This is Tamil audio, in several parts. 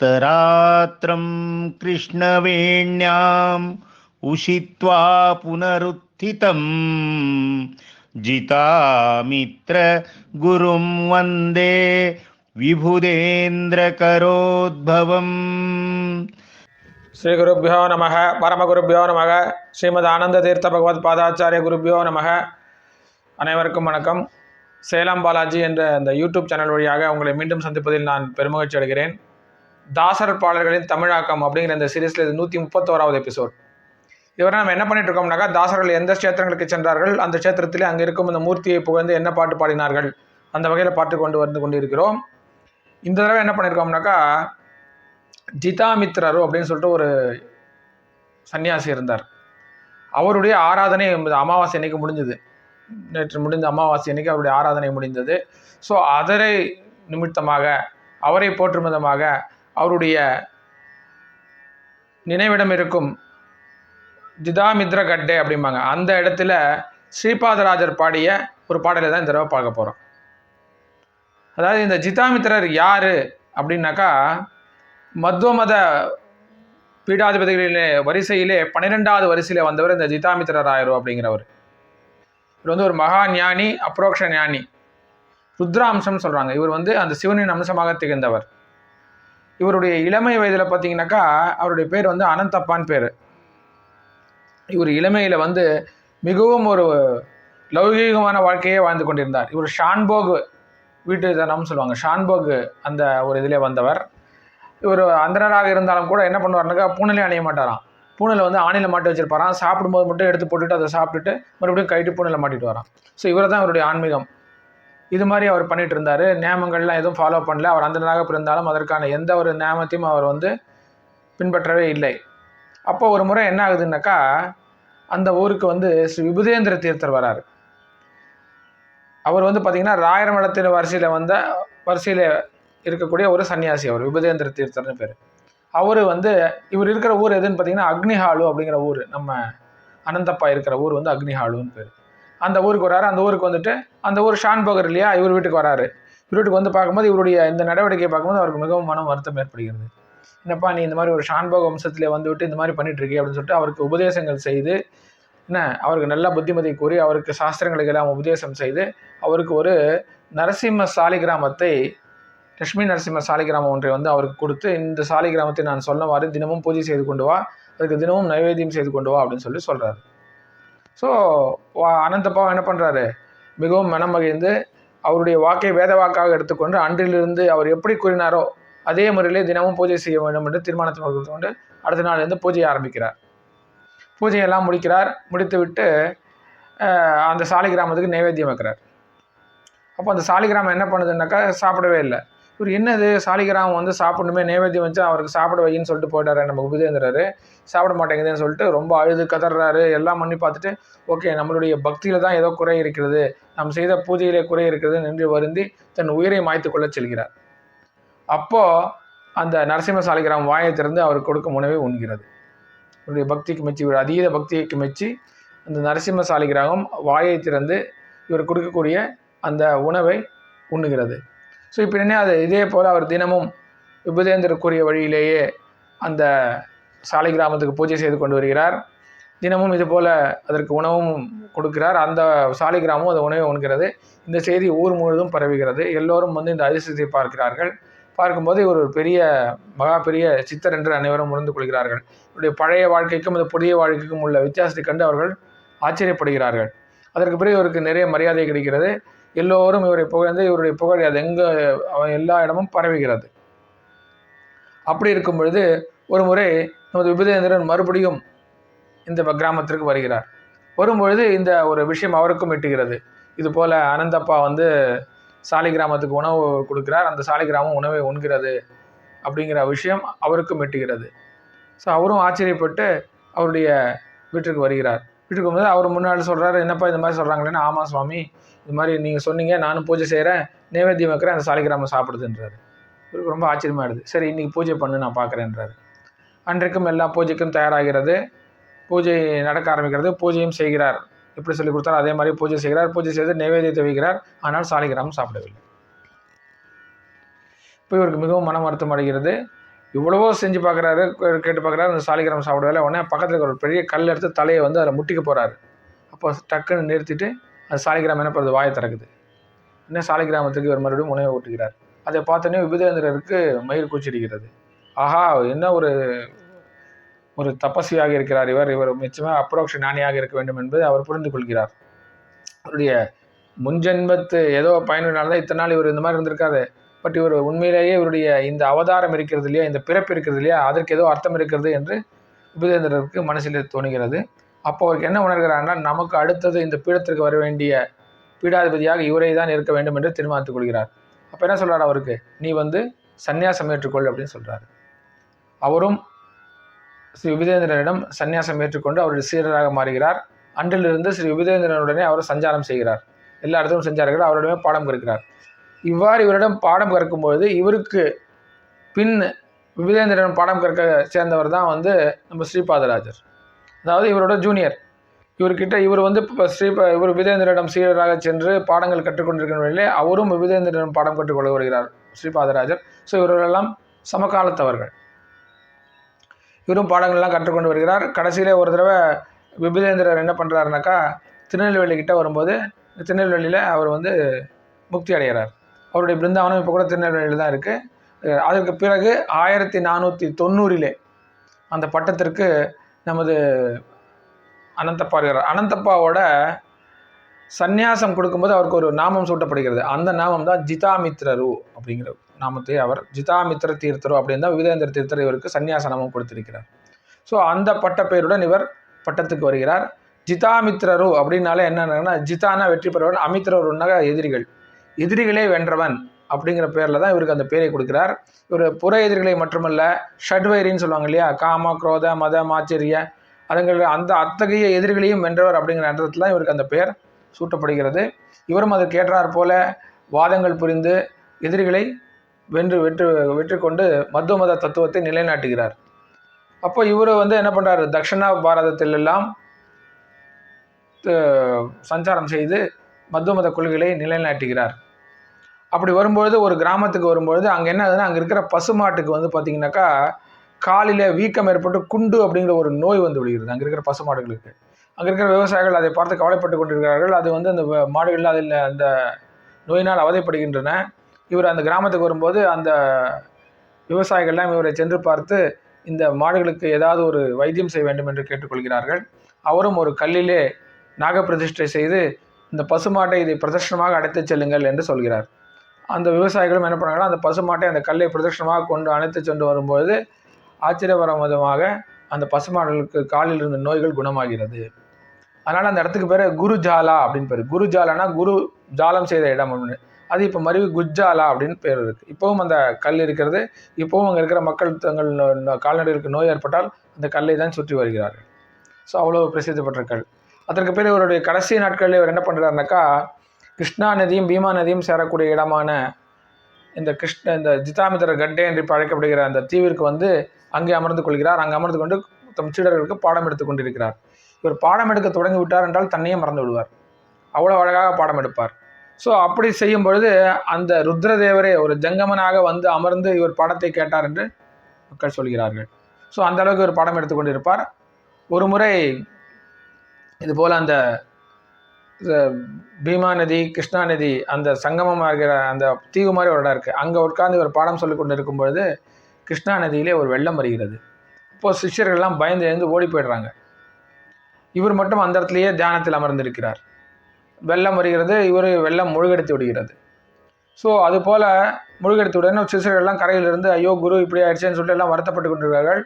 सप्तरात्रं कृष्णवेण्याम् उषित्वा पुनरुत्थितम् जितामित्र गुरुं वन्दे विभुदेन्द्रकरोद्भवम् ஸ்ரீ குருப்பியோ நமக பரமகுருப்பியோ நமக ஸ்ரீமத் ஆனந்த தீர்த்த பகவத் பாதாச்சாரிய குருப்பியோ நமக அனைவருக்கும் வணக்கம் சேலம் பாலாஜி என்ற இந்த யூடியூப் சேனல் வழியாக உங்களை மீண்டும் சந்திப்பதில் நான் பெருமகிழ்ச்சி அடைகிறேன் தாசர் பாடல்களின் தமிழாக்கம் அப்படிங்கிற இந்த சீரீஸில் இது நூற்றி முப்பத்தோராவது எபிசோட் இவரை நம்ம என்ன பண்ணிட்டு இருக்கோம்னாக்கா தாசர்கள் எந்த க்ஷேத்திரங்களுக்கு சென்றார்கள் அந்த கஷேத்திரத்திலே அங்கே இருக்கும் இந்த மூர்த்தியை புகழ்ந்து என்ன பாட்டு பாடினார்கள் அந்த வகையில் பாட்டு கொண்டு வந்து கொண்டிருக்கிறோம். இந்த தடவை என்ன பண்ணியிருக்கோம்னாக்கா ஜிதாமித்ரரு அப்படின்னு சொல்லிட்டு ஒரு சன்னியாசி இருந்தார். அவருடைய ஆராதனை அமாவாசை அன்னைக்கு முடிஞ்சது. நேற்று முடிந்த அமாவாசை அன்னைக்கு அவருடைய ஆராதனை முடிந்தது. ஸோ அதரை நிமித்தமாக அவரை போற்றும் விதமாக அவருடைய நினைவிடம் இருக்கும் ஜிதாமித்ர கட்டே அப்படிம்பாங்க. அந்த இடத்துல ஸ்ரீபாதராஜர் பாடிய ஒரு பாடலை தான் இந்த தடவை பார்க்க போகிறோம் அதாவது இந்த ஜிதாமித்ரர் யார் அப்படின்னாக்கா மத்வமத பீடாதிபதிகளிலே வரிசையிலே பன்னிரெண்டாவது வரிசையில் வந்தவர் இந்த ஜிதாமித்ர ராயரு அப்படிங்கிறவர். இவர் வந்து ஒரு மகா ஞானி அப்ரோக்ஷ ஞானி. ருத்ராம்சம் சொல்கிறாங்க இவர் வந்து அந்த சிவனின் அம்சமாக திகழ்ந்தவர். இவருடைய இளமை வயதில் பார்த்தீங்கன்னாக்கா அவருடைய பேர் வந்து அனந்தப்பான் பேர். இவர் இளமையில் வந்து மிகவும் ஒரு லௌகீகமான வாழ்க்கையே வாழ்ந்து கொண்டிருந்தார். இவர் ஷான்போக் வீட்டு தனம்னு சொல்லுவாங்க. ஷான்போக் அந்த ஒரு இதிலே வந்தவர். இவர் அந்தனராக இருந்தாலும் கூட என்ன பண்ணுவார்னாக்கா பூனலே அணிய மாட்டாராம். பூனையில் வந்து ஆணையில் மாட்டி வச்சிருப்பாராம். சாப்பிடும்போது மட்டும் எடுத்து போட்டுட்டு அதை சாப்பிட்டுட்டு மறுபடியும் கைட்டு பூனையில் மாட்டிட்டு வரான் ஸோ இவர் தான் இவருடைய ஆன்மீகம். இது மாதிரி அவர் பண்ணிட்டு இருந்தார். நியமங்கள்லாம் எதுவும் ஃபாலோ பண்ணல. அவர் அந்தனாக பிறந்தாலும் அதற்கான எந்த ஒரு நியமத்தையும் அவர் வந்து பின்பற்றவே இல்லை. அப்போ ஒரு முறை என்ன ஆகுதுன்னாக்கா அந்த ஊருக்கு வந்து ஸ்ரீ விபுதேந்திர தீர்த்தர் வராரு. அவர் வந்து பார்த்திங்கன்னா ராயர மடத்தின் வரிசையில் வந்த வரிசையில் இருக்கக்கூடிய ஒரு சன்னியாசி அவர் விபுதேந்திர தீர்த்தர்னு பேர். அவர் வந்து இவர் இருக்கிற ஊர் எதுன்னு பார்த்தீங்கன்னா அக்னிஹாலு அப்படிங்கிற ஊர். நம்ம அனந்தப்பா இருக்கிற ஊர் வந்து அக்னிஹாலுன்னு பேர். அந்த ஊருக்கு வராரு அந்த ஊருக்கு வந்துட்டு அந்த ஊர் ஷான் போகர் இல்லையா இவர் வீட்டுக்கு வராரு. இவர் வீட்டுக்கு வந்து பார்க்கும்போது இவருடைய இந்த நடவடிக்கையை பார்க்கும்போது அவருக்கு மிகவும் மனம் வருத்தம் ஏற்படுகிறது. என்னப்பா நீ இந்த மாதிரி ஒரு ஷான்போக வம்சத்திலே வந்துவிட்டு இந்த மாதிரி பண்ணிட்டு இருக்கே அப்படின்னு சொல்லிட்டு அவருக்கு உபதேசங்கள் செய்து என்ன அவருக்கு நல்ல புத்திமதி கூறி அவருக்கு சாஸ்திரங்களுக்கு எல்லாம் உபதேசம் செய்து அவருக்கு ஒரு நரசிம்ம சாலிகிராமத்தை லட்சுமி நரசிம்ம சாலிகிராமம் ஒன்றை வந்து அவருக்கு கொடுத்து இந்த சாலிகிராமத்தை நான் சொன்னவாறு தினமும் பூஜை செய்து கொண்டு வா அதுக்கு தினமும் நைவேத்தியம் செய்து கொண்டு வா அப்படின்னு சொல்லி சொல்கிறாரு ஸோ அனந்தப்பாவும் என்ன பண்ணுறாரு மிகவும் மனம் மகிழ்ந்து அவருடைய வாக்கை வேத வாக்காக எடுத்துக்கொண்டு அன்றிலிருந்து அவர் எப்படி கூறினாரோ அதே முறையிலே தினமும் பூஜை செய்ய வேண்டும் என்று தீர்மானத்தை கொண்டு அடுத்த நாள்லேருந்து பூஜையை ஆரம்பிக்கிறார். பூஜையெல்லாம் முடிக்கிறார். முடித்துவிட்டு அந்த சாலிகிராமத்துக்கு நைவேத்தியம் வைக்கிறார். அப்போ அந்த சாலிகிராமம் என்ன பண்ணுதுன்னாக்கா சாப்பிடவே இல்லை. இவர் என்னது? சாலிகிராமம் வந்து சாப்பிடணுமே நைவேத்தியம் வச்சு அவருக்கு சாப்பிட வையின்னு சொல்லிட்டு போயிட்டாரு நம்ம உபதேந்திராரு. சாப்பிட மாட்டேங்குதுன்னு சொல்லிட்டு ரொம்ப அழுது கதறாரு. எல்லாம் பண்ணி பார்த்துட்டு ஓகே நம்மளுடைய பக்தியில் தான் ஏதோ குறை இருக்கிறது. நாம் செய்த பூஜையிலே குறை இருக்கிறது நின்று வருந்தி தன் உயிரை மாய்த்து கொள்ள செல்கிறார். அப்போது அந்த நரசிம்ம சாலிகிராமம் வாயை திறந்து அவர் கொடுக்கும் உணவை உண்கிறது. இவருடைய பக்திக்கு மெச்சி இவர் அதீத பக்திக்கு மெச்சி அந்த நரசிம்ம சாலிகிராமம் வாயை திறந்து இவர் கொடுக்கக்கூடிய அந்த உணவை உண்ணுகிறது. ஸோ இப்போ என்ன அது இதே போல் அவர் தினமும் விபுதேந்தர் கூறிய வழியிலேயே அந்த சாலை கிராமத்துக்கு பூஜை செய்து கொண்டு வருகிறார். தினமும் இது போல் அதற்கு உணவும் கொடுக்கிறார். அந்த சாலை கிராமம் அந்த உணவை உண்கிறது. இந்த செய்தி ஊர் முழுவதும் பரவுகிறது. எல்லோரும் வந்து இந்த அதிசயத்தை பார்க்கிறார்கள். பார்க்கும்போது இவர் ஒரு பெரிய மகா பெரிய சித்தர் என்று அனைவரும் உணர்ந்து கொள்கிறார்கள். இவருடைய பழைய வாழ்க்கைக்கும் இந்த புதிய வாழ்க்கைக்கும் உள்ள வித்தியாசத்தை கண்டு அவர்கள் ஆச்சரியப்படுகிறார்கள். அதற்கு பிறகு இவருக்கு நிறைய மரியாதை கிடைக்கிறது. எல்லோரும் இவரை புகழ்ந்து இவருடைய புகழ் அது எங்கே எல்லா இடமும் பரவுகிறது. அப்படி இருக்கும் பொழுது ஒரு முறை நமது விபதேந்திரன் மறுபடியும் இந்த கிராமத்திற்கு வருகிறார். வரும்பொழுது இந்த ஒரு விஷயம் அவருக்கும் எட்டுகிறது. இது போல் அனந்தப்பா வந்து சாலிகிராமத்துக்கு உணவு கொடுக்கிறார். அந்த சாலிகிராமம் உணவை உண்கிறது அப்படிங்கிற விஷயம் அவருக்கும் எட்டுகிறது. ஸோ அவரும் ஆச்சரியப்பட்டு அவருடைய வீட்டிற்கு வருகிறார். இருக்கும்போது அவர் முன்னாடி சொல்கிறாரு என்னப்பா இந்த மாதிரி சொல்கிறாங்களேன்னு ஆமாம் சுவாமி இது மாதிரி நீங்கள் சொன்னீங்க நானும் பூஜை செய்கிறேன் நைவேத்தியம் வைக்கிறேன் அந்த சாலிகிராமம் சாப்பிடுதுன்றாரு. இவருக்கு ரொம்ப ஆச்சரியமாயிடுது. சரி இன்றைக்கி பூஜை பண்ணு நான் பார்க்குறேன்றாரு. அன்றைக்கும் எல்லா பூஜைக்கும் தயாராகிறது. பூஜை நடக்க ஆரம்பிக்கிறது பூஜையும் செய்கிறார். எப்படி சொல்லி கொடுத்தாரோ அதே மாதிரி பூஜை செய்கிறார். பூஜை செய்து நைவேத்தியத்தை வைக்கிறார். ஆனால் சாலிகிராமம் சாப்பிடவில்லை. இப்போ இவருக்கு மிகவும் மனம் வருத்தம் அடைகிறது. இவ்வளவோ செஞ்சு பார்க்குறாரு கேட்டு பார்க்குறாரு அந்த சாலிகிராமம் சாப்பிடவே உடனே பக்கத்தில் இருக்கிற ஒரு பெரிய கல் எடுத்து தலையை வந்து அதில் முட்டிக்க போகிறாரு அப்போ டக்குன்னு நிறுத்திட்டு அந்த சாலிகிராமம் என்ன பண்ணுறது வாயை திறக்குது. இன்னும் சாலிகிராமத்துக்கு இவர் மறுபடியும் உணவை ஓட்டுகிறார் அதை பார்த்தோன்னே விபுதேந்திரருக்கு மயிர் கூச்சடிக்கிறது. ஆஹா என்ன ஒரு ஒரு தபஸ்வியாக இருக்கிறார் இவர். இவர் நிச்சயமாக அப்ரோக்ஷ ஞானியாக இருக்க வேண்டும் என்பதை அவர் புரிந்து கொள்கிறார். அவருடைய முன்ஜென்மத்து ஏதோ பயனினால தான் இத்தனை நாள் இவர் இந்த மாதிரி இருந்திருக்காரு. பட் இவர் உண்மையிலேயே இவருடைய இந்த அவதாரம் இருக்கிறது இல்லையா இந்த பிறப்பு இருக்கிறது இல்லையா அதற்கு ஏதோ அர்த்தம் இருக்கிறது என்று விபுதேந்திரருக்கு மனசில் தோணுகிறது. அப்போ அவருக்கு என்ன உணர்கிறார்னா நமக்கு அடுத்தது இந்த பீடத்திற்கு வர வேண்டிய பீடாதிபதியாக இவரை தான் இருக்க வேண்டும் என்று தீர்மானித்துக் கொள்கிறார். அப்போ என்ன சொல்கிறார் அவருக்கு? நீ வந்து சந்நியாசம் ஏற்றுக்கொள் அப்படின்னு சொல்கிறார் அவரும் ஸ்ரீ விபுதேந்திரனிடம் சந்நியாசம் ஏற்றுக்கொண்டு அவருடைய சீரராக மாறுகிறார். அன்றிலிருந்து ஸ்ரீ விபுதேந்திரனுடனே அவர் சஞ்சாரம் செய்கிறார். எல்லா இடத்திலும் செஞ்சார்கள். அவரிடமே பாடம் கற்கிறார். இவ்வாறு இவரிடம் பாடம் கற்கும்போது இவருக்கு பின் விவேந்திரன் பாடம் கற்க சேர்ந்தவர் தான் வந்து நம்ம ஸ்ரீபாதராஜர். அதாவது இவரோட ஜூனியர் இவர்கிட்ட இவர் வந்து இப்போ ஸ்ரீ இவர் விதேந்திரனிடம் சீடராக சென்று பாடங்கள் கற்றுக்கொண்டிருக்கிற நிலையிலே அவரும் விபுதேந்திரன் பாடம் கற்றுக்கொள்ள வருகிறார் ஸ்ரீபாதராஜர். ஸோ இவர்களெல்லாம் சமகாலத்தவர்கள். இவரும் பாடங்கள்லாம் கற்றுக்கொண்டு வருகிறார். கடைசியிலே ஒரு தடவை விபுதேந்திரர் என்ன பண்ணுறாருனாக்கா திருநெல்வேலிக்கிட்ட வரும்போது திருநெல்வேலியில் அவர் வந்து முக்தி அடைகிறார். அவருடைய பிருந்தாவனம் இப்போ கூட திருநெல்வேலியில் தான் இருக்குது அதற்கு பிறகு ஆயிரத்தி நானூற்றி தொண்ணூறிலே அந்த பட்டத்திற்கு நமது அனந்தப்பா இருக்கிறார் அனந்தப்பாவோட சந்நியாசம் கொடுக்கும்போது அவருக்கு ஒரு நாமம் சூட்டப்படுகிறது. அந்த நாமம் தான் ஜிதாமித்ரரு அப்படிங்கிற நாமத்தை அவர் ஜிதாமித்ர தீர்த்தரு அப்படின்னு தான் விவேந்திர தீர்த்தர் இவருக்கு சந்நியாச நாமம் கொடுத்திருக்கிறார். ஸோ அந்த பட்ட பெயருடன் இவர் பட்டத்துக்கு வருகிறார். ஜிதாமித்ரரு அப்படின்னாலே என்னன்னா ஜிதானா வெற்றி பெறவன் அமித்ரருன்னாக எதிரிகள். எதிரிகளே வென்றவன் அப்படிங்கிற பேரில் தான் இவருக்கு அந்த பேரை கொடுக்கிறார். இவர் புற எதிரிகளை மட்டுமல்ல ஷட்வைரின்னு சொல்லுவாங்க இல்லையா? காம குரோத மத மாச்சரிய அதுங்கள் அந்த அத்தகைய எதிரிகளையும் வென்றவர் அப்படிங்கிற அர்த்தத்தில் தான் இவருக்கு அந்த பெயர் சூட்டப்படுகிறது. இவரும் அதற்கு போல வாதங்கள் புரிந்து எதிரிகளை வென்று வெற்று வெற்றி கொண்டு மத்துவ மத தத்துவத்தை நிலைநாட்டுகிறார். அப்போ இவர் வந்து என்ன பண்ணுறாரு தக்ஷணா பாரதத்தில் எல்லாம் சஞ்சாரம் செய்து மத்துவ மத கொள்கைகளை நிலைநாட்டுகிறார். அப்படி வரும்பொழுது ஒரு கிராமத்துக்கு வரும்பொழுது அங்கே என்ன ஆகுதுன்னா அங்கே இருக்கிற பசுமாட்டுக்கு வந்து பார்த்தீங்கன்னாக்கா காலில் வீக்கம் ஏற்பட்டு குண்டு அப்படிங்கிற ஒரு நோய் வந்து விடுகிறது அங்கே இருக்கிற பசுமாடுகளுக்கு. அங்கே இருக்கிற விவசாயிகள் அதை பார்த்து கவலைப்பட்டு கொண்டிருக்கிறார்கள். அது வந்து அந்த மாடுகள் அதில் அந்த நோயினால் அவதைப்படுகின்றன. இவர் அந்த கிராமத்துக்கு வரும்போது அந்த விவசாயிகள்லாம் இவரை சென்று பார்த்து இந்த மாடுகளுக்கு ஏதாவது ஒரு வைத்தியம் செய்ய வேண்டும் என்று கேட்டுக்கொள்கிறார்கள். அவரும் ஒரு கல்லிலே நாகப்பிரதிஷ்டை செய்து இந்த பசுமாட்டை இதை பிரதர்ஷனமாக அடைத்துச் செல்லுங்கள் என்று சொல்கிறார். அந்த விவசாயிகளும் என்ன பண்ணாங்கன்னா அந்த பசுமாட்டை அந்த கல்லை பிரதட்சணமாக கொண்டு அணைத்து சென்று வரும்போது ஆச்சரியவரம் விதமாக அந்த பசுமாடுகளுக்கு காலில் இருந்த நோய்கள் குணமாகிறது. அதனால் அந்த இடத்துக்கு பேர் குருஜாலா அப்படின்னு பேர். குருஜாலானா குரு ஜாலம் செய்த இடம் அப்படின்னு. அது இப்போ மருவி குஜ்ஜாலா அப்படின்னு பேர் இருக்குது இப்போவும் அந்த கல் இருக்கிறது. இப்போவும் அங்கே இருக்கிற மக்கள் தங்கள் கால்நடைகளுக்கு நோய் ஏற்பட்டால் அந்த கல்லை தான் சுற்றி வருகிறார்கள். ஸோ அவ்வளோ பிரசித்தி பெற்ற கல். அதற்கு பிறகு இவருடைய கடைசி நாட்களில் இவர் என்ன பண்ணுறாருனாக்கா கிருஷ்ணா நதியும் பீமா நதியும் சேரக்கூடிய இடமான இந்த கிருஷ்ண இந்த ஜிதாமிதர கட்டே என்று அழைக்கப்படுகிற அந்த தீவிற்கு வந்து அங்கே அமர்ந்து கொள்கிறார். அங்கே அமர்ந்து கொண்டு தம் சீடர்களுக்கு பாடம் எடுத்துக் கொண்டிருக்கிறார். இவர் பாடம் எடுக்க தொடங்கி விட்டார் என்றால் தன்னையே மறந்து விடுவார். அவ்வளோ அழகாக பாடம் எடுப்பார். ஸோ அப்படி செய்யும் பொழுது அந்த ருத்ரதேவரே ஒரு ஜங்கமனாக வந்து அமர்ந்து இவர் பாடத்தை கேட்டார் என்று மக்கள் சொல்கிறார்கள். ஸோ அந்த அளவுக்கு இவர் பாடம் எடுத்துக்கொண்டிருப்பார் ஒரு முறை இதுபோல் அந்த பீமா நதி கிருஷ்ணா நதி அந்த சங்கமம் ஆகிற அந்த தீவு மாதிரி ஒரு இடம் இருக்குது அங்கே உட்கார்ந்து இவர் பாடம் சொல்லி கொண்டு இருக்கும் பொழுது கிருஷ்ணா நதியிலே ஒரு வெள்ளம் வருகிறது. இப்போது சிஷ்யர்கள்லாம் பயந்து எழுந்து ஓடி போயிடுறாங்க. இவர் மட்டும் அந்த இடத்துலையே தியானத்தில் அமர்ந்திருக்கிறார். வெள்ளம் வருகிறது இவர் வெள்ளம் முழுகெடுத்து விடுகிறது. ஸோ அது போல் முழுகெடுத்து உடனே சிசுர்கள்லாம் கரையிலிருந்து ஐயோ குரு இப்படி ஆயிடுச்சேன்னு சொல்லிட்டு எல்லாம் வருத்தப்பட்டு கொண்டிருக்கிறார்கள்.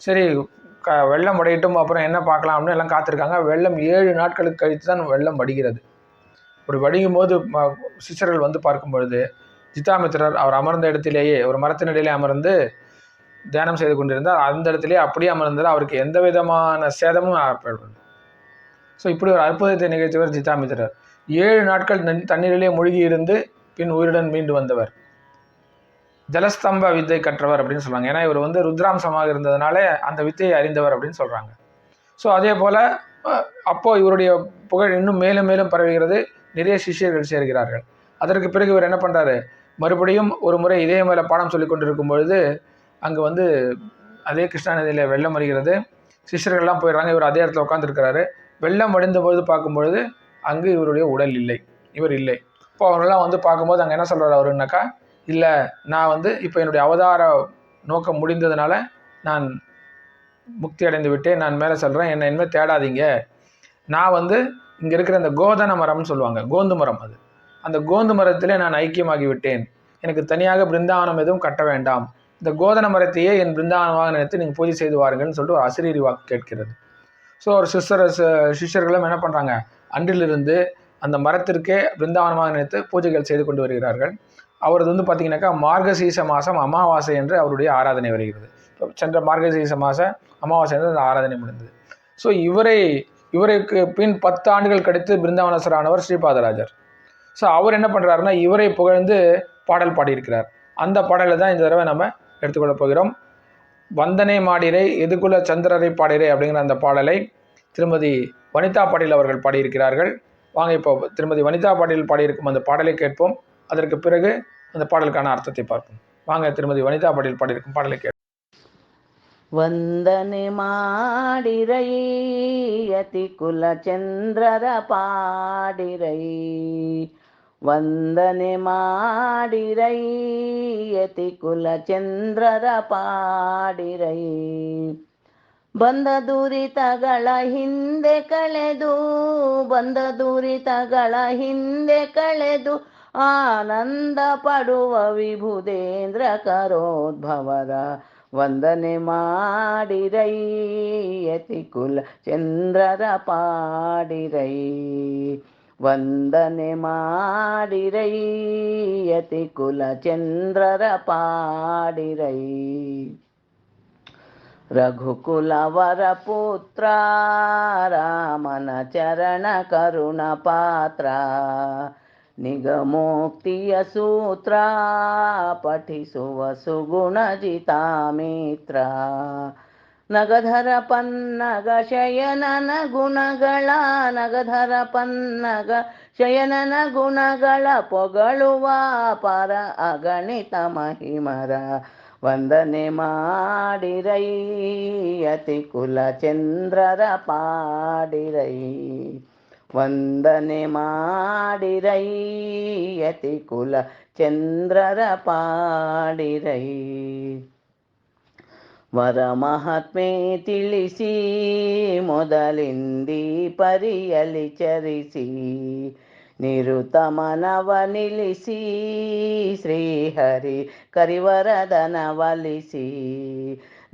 சரி க வெள்ளம் அடையட்டும் அப்புறம் என்ன பார்க்கலாம் அப்படின்னு எல்லாம் காத்திருக்காங்க. வெள்ளம் ஏழு நாட்களுக்கு கழித்து தான் வெள்ளம் வடிகிறது. அப்படி வடியும் போது சிஷர்கள் வந்து பார்க்கும் பொழுது ஜிதாமித்திரர் அவர் அமர்ந்த இடத்திலேயே ஒரு மரத்தினிடையிலே அமர்ந்து தியானம் செய்து கொண்டிருந்தார். அந்த இடத்திலேயே அப்படியே அமர்ந்தார் அவருக்கு எந்த விதமான சேதமும் ஏற்படவில்லை. ஸோ இப்படி ஒரு அற்புதத்தை நிகழ்த்தியவர் ஜிதாமித்திரர் ஏழு நாட்கள் தண்ணீரிலே மூழ்கி இருந்து பின் உயிருடன் மீண்டு வந்தவர். ஜலஸ்தம்ப வித்தை கற்றவர் அப்படின்னு சொல்லுவாங்க. ஏன்னா இவர் வந்து ருத்ராம்சமாக இருந்ததுனால அந்த வித்தையை அறிந்தவர் அப்படின்னு சொல்கிறாங்க ஸோ அதே போல் அப்போது இவருடைய புகழ் இன்னும் மேலும் மேலும் பரவுகிறது. நிறைய சிஷ்யர்கள் சேர்கிறார்கள். அதற்கு பிறகு இவர் என்ன பண்ணுறாரு மறுபடியும் ஒரு முறை இதே மேலே பாடம் சொல்லி கொண்டிருக்கும் பொழுது அங்கே வந்து அதே கிருஷ்ணா நதியில் வெள்ளம் வருகிறது சிஷ்யர்கள்லாம் போயிடுறாங்க. இவர் அதே இடத்துல உட்காந்துருக்கிறாரு வெள்ளம் வடிந்த பொழுது பார்க்கும்பொழுது அங்கு இவருடைய உடல் இல்லை. இவர் இல்லை. இப்போ அவரெல்லாம் வந்து பார்க்கும்போது அங்கே என்ன சொல்கிறார் அவருன்னாக்கா இல்லை நான் வந்து இப்போ என்னுடைய அவதார நோக்கம் முடிந்ததுனால நான் முக்தி அடைந்து விட்டேன். நான் மேலே சொல்கிறேன் என்னை இனிமேல் தேடாதீங்க. நான் வந்து இங்கே இருக்கிற இந்த கோதன மரம்னு சொல்லுவாங்க கோந்து மரம் அது. அந்த கோந்து மரத்திலே நான் ஐக்கியமாகி விட்டேன். எனக்கு தனியாக பிருந்தாவனம் எதுவும் கட்ட வேண்டாம். இந்த கோதன மரத்தையே என் பிருந்தாவனமாக நினைத்து நீங்கள் பூஜை செய்து வாருங்கள்னு சொல்லிட்டு ஒரு அசிரீரி வாக்கு கேட்கிறது. ஸோ ஒரு சிஸ்டர் சிஷ்யர்களும் என்ன பண்ணுறாங்க அன்றிலிருந்து அந்த மரத்திற்கே பிருந்தாவனமாக நினைத்து பூஜைகள் செய்து கொண்டு வருகிறார்கள். அவரது வந்து பார்த்தீங்கன்னாக்கா மார்கசீச மாதம் அமாவாசை என்று அவருடைய ஆராதனை வருகிறது. இப்போ சென்ற மார்கசீச மாதம் அமாவாசை என்று அந்த ஆராதனை முடிந்தது. ஸோ இவரை இவருக்கு பின் பத்து ஆண்டுகள் கழித்து பிருந்தாவனசரானவர் ஸ்ரீபாதராஜர். ஸோ அவர் என்ன பண்ணுறாருன்னா இவரை புகழ்ந்து பாடல் பாடியிருக்கிறார். அந்த பாடலை தான் இந்த தடவை நம்ம எடுத்துக்கொள்ளப் போகிறோம். வந்தனை மாடிரை எதுகுல சந்திரரை பாடிரை அப்படிங்கிற அந்த பாடலை திருமதி வனிதா பாட்டீல் அவர்கள் பாடியிருக்கிறார்கள். வாங்க இப்போ திருமதி வனிதா பாட்டீல் பாடியிருக்கும் அந்த பாடலை கேட்போம். அதற்கு பிறகு அந்த பாடலுக்கான அர்த்தத்தை பார்ப்போம் வாங்க திருமதி வனிதா பாட்டீல் பாடியிருக்கும் பாடலை கேட்போம் ವಂದನೆ ಮಾಡಿರೈ ಯತಿ ಕುಲ ಚಂದ್ರರ ಪಾಡಿರೈ ವಂದನೆ ಮಾಡಿರೈ ಯತಿ ಕುಲ ಚಂದ್ರರ ಪಾಡಿರೈ ಬಂದ ದುರಿತಗಳ ಹಿಂದೆ ಕಳೆದು ಬಂದ ದುರಿತಗಳ ಹಿಂದೆ ಕಳೆದು ಆನಂದ ಪಡುವ ವಿಭುದೇಂದ್ರ ಕರೋದ್ಭವರ ವಂದನೆ ಮಾಡಿರೈ ಯತಿ ಕುಲ ಚಂದ್ರರ ಪಾಡಿರೈ ವಂದನೆ ಮಾಡಿರೈ ಯತಿ ಕುಲ ಚಂದ್ರರ ಪಾಡಿರೈ ರಘುಕುಲವರ ಪುತ್ರ ರಾಮನ ಚರಣ ಕರುಣ ಪಾತ್ರ ನಿಗಮೋಕ್ತಿಯ ಸೂತ್ರ, ಪಠಿಸುವ ಸುಗುಣ ಜಿತಾಮಿತ್ರ ನಗಧರ ಪನ್ನಗ ಶಯನನ ಗುಣಗಳ, ನಗಧರ ಪನ್ನಗ ಶಯನನ ಗುಣಗಳ ಪೊಗಳುವ ಪರ ಅಗಣಿತ ಮಹಿಮರ. ವಂದನೆ ಮಾಡಿರೈ ಅತಿ ಕುಲ ಚಂದ್ರರ ಪಾಡಿರೈ. ವಂದನೆ ಮಾಡಿರೈ ಯತಿ ಕುಲ ಚಂದ್ರರ ಪಾಡಿರೈ ವರ ಮಹಾತ್ಮೆ ತಿಳಿಸಿ ಮೊದಲಿಂದಿ ಪರಿಯಲಿ ಚರಿಸಿ ನಿರುತ ಮನವ ನಿಲ್ಲಿಸಿ ಶ್ರೀಹರಿ ಕರಿವರದನವಲಿಸಿ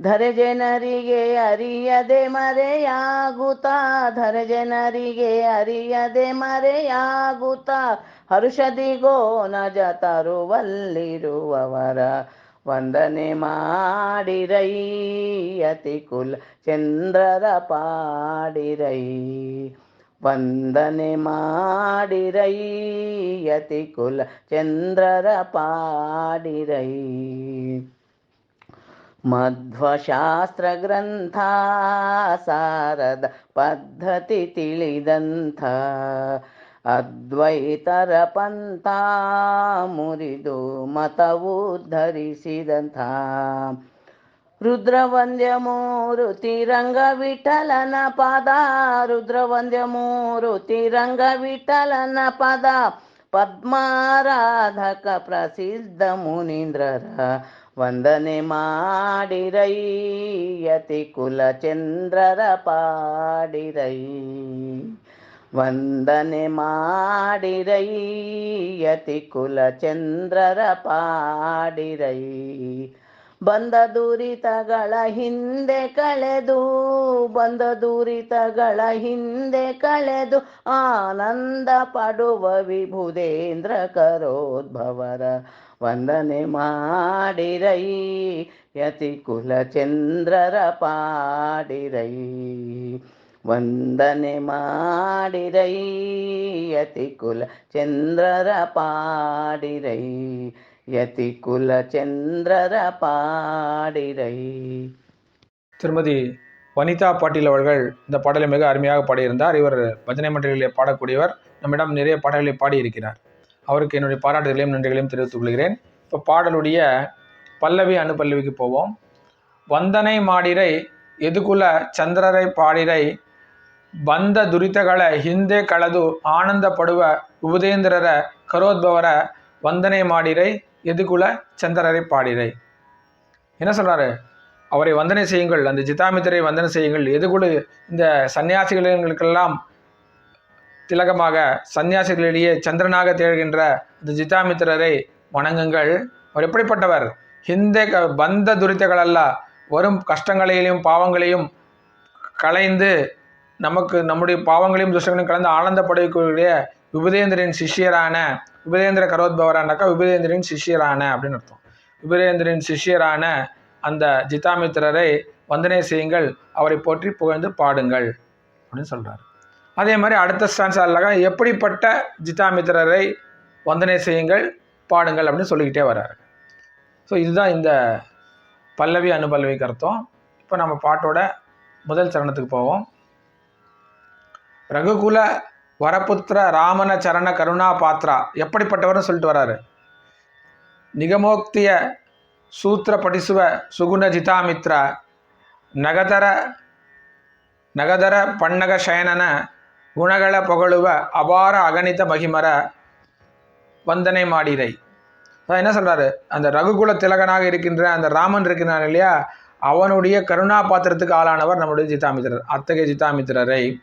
ಧರೆ ಜನರಿಗೆ ಅರಿಯದೆ ಮರೆಯಾಗುತ್ತಾ ಧರೆ ಜನರಿಗೆ ಅರಿಯದೆ ಮರೆಯಾಗುತ್ತಾ, ಹರುಷದಿಗೋ ನಜ ತರುವಲ್ಲಿರುವವರ ವಂದನೆ ಮಾಡಿರೈ ಕುಲ ಚಂದ್ರರ ಪಾಡಿರೈ. ವಂದನೆ ಮಾಡಿರೈ ಕುಲ ಚಂದ್ರರ ಪಾಡಿರೈ. ಮಧ್ವಶಾಸ್ತ್ರ ಗ್ರಂಥ ಸಾರದ ಪದ್ಧತಿ ತಿಳಿದಂಥ ಅದ್ವೈತರ ಪಂಥ ಮುರಿದು ಮತವು ಧರಿಸಿದಂಥ ರುದ್ರವಂದ್ಯ ಮೂರುತಿ ರಂಗ ವಿಠಲನ ಪದ ರುದ್ರವಂದ್ಯ ಮೂರುತಿ ರಂಗ ವಿಠಲನ ಪದ ಪದ್ಮಾರಾಧಕ ಪ್ರಸಿದ್ಧ ಮುನೀಂದ್ರರ ವಂದನೆ ಮಾಡಿರೈ ಯತಿ ಕುಲ ಚಂದ್ರರ ಪಾಡಿರೈ ವಂದನೆ ಮಾಡಿರೈ ಯತಿ ಕುಲ ಚಂದ್ರರ ಪಾಡಿರೈ ಬಂದ ದುರಿತಗಳ ಹಿಂದೆ ಕಳೆದು, ಬಂದ ದುರಿತಗಳ ಹಿಂದೆ ಕಳೆದು, ಆನಂದ ಪಡುವ ವಿಭುದೇಂದ್ರ ಕರೋದ್ಭವರ ವಂದನೆ ಮಾಡಿರೈ. ಯತಿ ಕುಲ ಚಂದ್ರರ ಪಾಡಿರೈ. ವಂದನೆ ಮಾಡಿರೈ. ಯತಿ ಕುಲ ಚಂದ್ರರ ಪಾಡಿರೈ. யதி குல செந்திர பாடிரை திருமதி வனிதா பாட்டீல் அவர்கள் இந்த பாடலை மிக அருமையாக பாடியிருந்தார். இவர் பஜனை மன்றங்களிலே பாடக்கூடியவர். நம்மிடம் நிறைய பாடல்களை பாடியிருக்கிறார். அவருக்கு என்னுடைய பாராட்டுகளையும் நன்றிகளையும் தெரிவித்துக் கொள்கிறேன். இப்போ பாடலுடைய பல்லவி அனுபல்லவிக்கு போவோம். வந்தனை மாடிரை எதுகுல சந்திரரை பாடிரை வந்த துரித்தகள ஹிந்தே கலது ஆனந்தப்படுவ உபதேந்திரரை கரோத்பவர வந்தனை மாடிரை எதுகுல சந்திரரை பாடிரை. என்ன சொல்கிறாரு அவரை வந்தனை செய்யுங்கள் அந்த ஜிதாமித்தரை வந்தனை செய்யுங்கள். எதுகுல இந்த சன்னியாசிகளுக்கெல்லாம் திலகமாக சன்னியாசிகளிடையே சந்திரனாக திகழ்கின்ற அந்த ஜிதாமித்திரரை வணங்குங்கள். அவர் எப்படிப்பட்டவர்? ஹிந்தே க பந்த துரித்தகளல்ல வரும் கஷ்டங்களையும் பாவங்களையும் களைந்து நமக்கு நம்முடைய பாவங்களையும் துஷ்டங்களையும் கலந்து ஆனந்தப்படக்கூடிய விபுதேந்திரன் சிஷ்யரான விபதேந்திர கரோத்பவரானாக்கா விபதேந்திரின் சிஷ்யரான அப்படின்னு அர்த்தம். விபதேந்திரின் சிஷ்யரான அந்த ஜிதாமித்திரரை வந்தனை செய்யுங்கள் அவரை போற்றி புகழ்ந்து பாடுங்கள் அப்படின்னு சொல்கிறார் அதே மாதிரி அடுத்த ஸ்டான்ஸாக எப்படிப்பட்ட ஜிதாமித்திரரை வந்தனை செய்யுங்கள் பாடுங்கள் அப்படின்னு சொல்லிக்கிட்டே வர்றாரு ஸோ இதுதான் இந்த பல்லவி அனுபல்லவிக்கு அர்த்தம். இப்போ நம்ம பாட்டோட முதல் சரணத்துக்கு போவோம். ரகுகுல வரபுத்திர ராமன சரண கருணா பாத்ரா. எப்படிப்பட்டவர்னு சொல்லிட்டு வராரு. நிகமோக்திய சூத்திர படிசுவ சுகுண ஜிதாமித்ரா. நகதர நகதர பண்ணக சயனன குணகள புகழுவ அபார அகணித மகிமர வந்தனை மாடிரை. அதான் என்ன சொல்கிறாரு அந்த ரகுகுல திலகனாக இருக்கின்ற அந்த ராமன் இருக்கிறான் இல்லையா? அவனுடைய கருணா பாத்திரத்துக்கு ஆளானவர் நம்முடைய ஜிதாமித்திரர் அத்தகைய ஜிதாமித்திரரை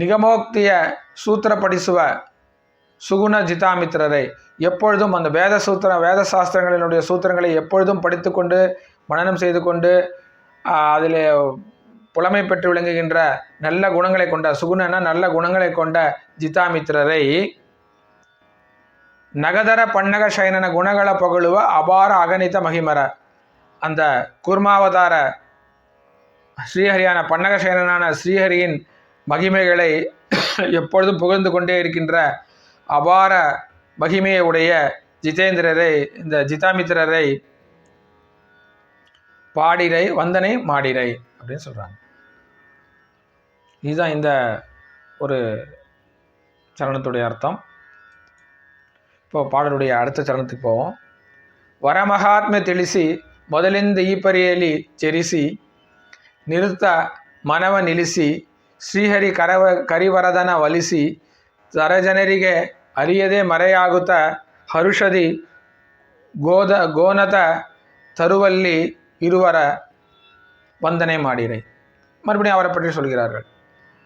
நிகமோக்திய சூத்திரப்படிசுவ சுகுண ஜிதாமித்திரரை எப்பொழுதும் அந்த வேத சூத்திர வேத சாஸ்திரங்களினுடைய சூத்திரங்களை எப்பொழுதும் படித்துக்கொண்டு மனனம் செய்து கொண்டு அதில் புலமை பெற்று விளங்குகின்ற நல்ல குணங்களை கொண்ட சுகுணனா நல்ல குணங்களை கொண்ட ஜிதாமித்திரரை நகதர பண்ணக சைனன குணகள புகழுவ அபார அகணித மகிமர. அந்த கூர்மாவதார ஸ்ரீஹரியான பண்ணக சைனனான ஸ்ரீஹரியின் மகிமைகளை எப்பொழுதும் புகழ்ந்து கொண்டே இருக்கின்ற அபார மகிமையை உடைய ஜிதேந்திரரை இந்த ஜிதாமித்திரரை பாடிரை வந்தனை மாடிரை அப்படின்னு சொல்கிறாங்க இதுதான் இந்த ஒரு சரணத்துடைய அர்த்தம் இப்போ பாடலுடைய அடுத்த சரணத்துக்கு போவோம் ವರಮಹಾತ್ಮೆ ತಿಳಿಸಿ ಮೊದಲಿಂದ ಈ ಪರಿಯಲ್ಲಿ ಚರಿಸಿ ನಿರುತ್ತ ಮನವ ನಿಲ್ಲಿಸಿ ಶ್ರೀಹರಿ ಕರವ ಕರಿವರದನ ಒಲಿಸಿ ಸರಜನರಿಗೆ ಅರಿಯದೆ ಮರೆಯಾಗುತ್ತ ಹರುಷದಿ ಗೋದ ಗೋನತ தருவல்லி இருவர வந்தனை மாடிரை மறுபடியும் அவரை பற்றி சொல்கிறார்கள்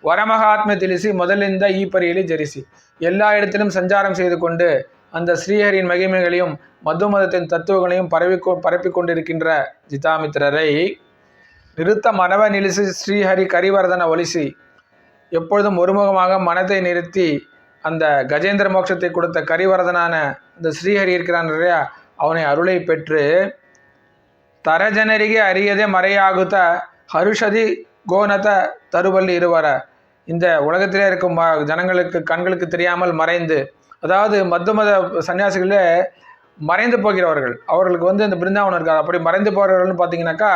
வரமகாத்ம திலிசி முதலிந்த ஈப்பரியிலி ஜெரிசி எல்லா இடத்திலும் சஞ்சாரம் செய்து கொண்டு அந்த ஸ்ரீஹரியின் மகிமைகளையும் மது மதத்தின் தத்துவங்களையும் பரவி பரப்பிக் கொண்டிருக்கின்ற ஜிதாமித்திரரை நிறுத்த மனவ நிலிசி ஸ்ரீஹரி கரிவர்தன ஒலிசி. எப்பொழுதும் ஒருமுகமாக மனத்தை நிறுத்தி அந்த கஜேந்திர மோட்சத்தை கொடுத்த கரிவரதனான இந்த ஸ்ரீஹரி இருக்கிறான் இல்லையா? அவனை அருளை பெற்று தரஜனரிகே அறியதே மறையாகுத்த ஹருஷதி கோனத தருவள்ளி இருவர. இந்த உலகத்திலே இருக்கும் ஜனங்களுக்கு கண்களுக்கு தெரியாமல் மறைந்து அதாவது மத்து மத சன்னியாசிகளே மறைந்து போகிறவர்கள். அவர்களுக்கு வந்து இந்த பிருந்தாவனம் இருக்காது. அப்படி மறைந்து போகிறவர்கள்னு பார்த்தீங்கன்னாக்கா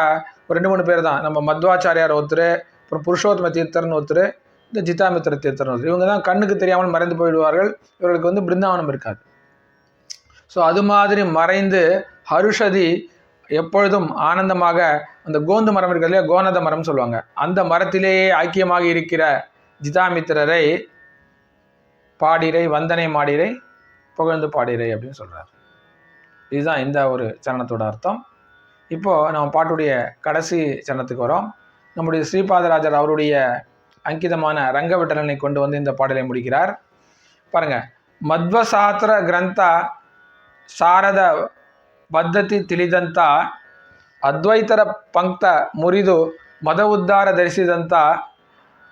ரெண்டு மூணு பேர் தான். நம்ம மத்வாச்சாரியார் ஒருத்தர் அப்புறம் புருஷோத்தம தீர்த்தர்னு ஒருத்தர் இந்த ஜிதாமித்திர தீர்த்தர்னு ஒருத்தர். இவங்க தான் கண்ணுக்கு தெரியாமல் மறைந்து போயிடுவார்கள். இவர்களுக்கு வந்து பிருந்தாவனம் இருக்காது. ஸோ அது மாதிரி மறைந்து ஹருஷதி எப்பொழுதும் ஆனந்தமாக அந்த கோந்து மரம் இருக்கிறது இல்லையா? கோனத மரம் சொல்லுவாங்க. அந்த மரத்திலேயே ஐக்கியமாக இருக்கிற ஜிதாமித்திரரை பாடிரை வந்தனை மாடிரை புகழ்ந்து பாடிரை அப்படின்னு சொல்கிறார் இதுதான் இந்த ஒரு சரணத்தோட அர்த்தம். இப்போது நம்ம பாட்டுடைய கடைசி சரணத்துக்கு வரோம் நம்முடைய ஸ்ரீபாதராஜர் அவருடைய அங்கிதமான ரங்கவிட்டலனை கொண்டு வந்து இந்த பாடலை முடிக்கிறார் பாருங்க ಮಧ್ವಸಾತ್ರ ಗ್ರಂಥ ಶಾರದ ಪದ್ಧತಿ ತಿಳಿದಂಥ ಅದ್ವೈತರ ಪಂಕ್ತ ಮುರಿದು ಮದ ಉದ್ಧಾರ ಧರಿಸಿದಂಥ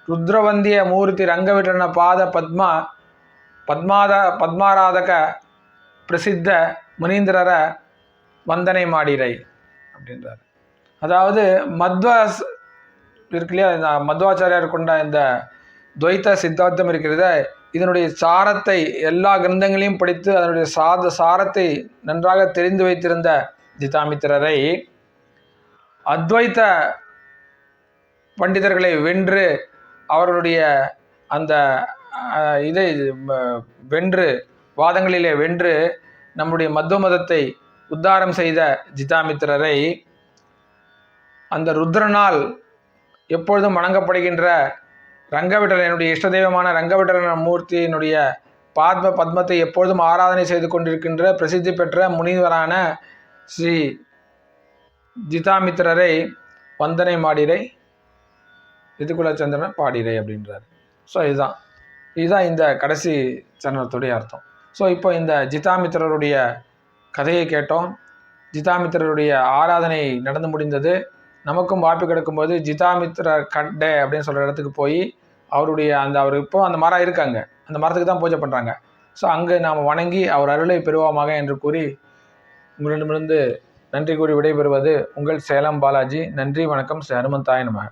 ರುದ್ರವಂದಿಯ ಮೂರ್ತಿ ರಂಗವಿಠಲನ ಪಾದ ಪದ್ಮ ಪದ್ಮಾದ ಪದ್ಮಾರಾಧಕ பிரசித்த முனீந்திரர வந்தனை மாடிரை அப்படின்றார். அதாவது மத்வாஸ் இருக்கு இல்லையா இந்த மத்வாச்சாரியார் கொண்ட இந்த துவைத்த சித்தாந்தம் இருக்கிறத இதனுடைய சாரத்தை எல்லா கிரந்தங்களையும் படித்து அதனுடைய சாத சாரத்தை நன்றாக தெரிந்து வைத்திருந்த ஜிதாமித்திரரை அத்வைத்த பண்டிதர்களை வென்று அவர்களுடைய அந்த இதை வென்று வாதங்களிலே வென்று நம்முடைய மத்துவ மதத்தை உத்தாரம் செய்த ஜிதாமித்திரரை அந்த ருத்ரனால் எப்பொழுதும் வணங்கப்படுகின்ற ரங்கவிட்டலனுடைய இஷ்ட தெய்வமான ரங்கவிட்டலன மூர்த்தியினுடைய பாத்ம பத்மத்தை எப்பொழுதும் ஆராதனை செய்து கொண்டிருக்கின்ற பிரசித்தி பெற்ற முனிவரான ஸ்ரீ ஜிதாமித்திரரை வந்தனை மாடிரை ரிதுகுலச்சந்திரன் பாடிரை அப்படின்றார். ஸோ இதுதான். இதுதான் இந்த கடைசி சரணத்துடைய அர்த்தம். ஸோ இப்போ இந்த ஜிதாமித்திரருடைய கதையை கேட்டோம். ஜிதாமித்திரருடைய ஆராதனை நடந்து முடிந்தது. நமக்கும் வாய்ப்பு கிடைக்கும்போது ஜிதாமித்திரர் கட்டை அப்படின்னு சொல்கிற இடத்துக்கு போய் அவருடைய அந்த அவர் இப்போ அந்த மரம் இருக்காங்க. அந்த மரத்துக்கு தான் பூஜை பண்ணுறாங்க ஸோ அங்கே நாம் வணங்கி அவர் அருளை பெறுவோமாக என்று கூறி உங்களிடமிருந்து நன்றி கூறி விடைபெறுவது உங்கள் சேலம் பாலாஜி. நன்றி வணக்கம் ஸ்ரீ ஹனுமந்தாய நமக.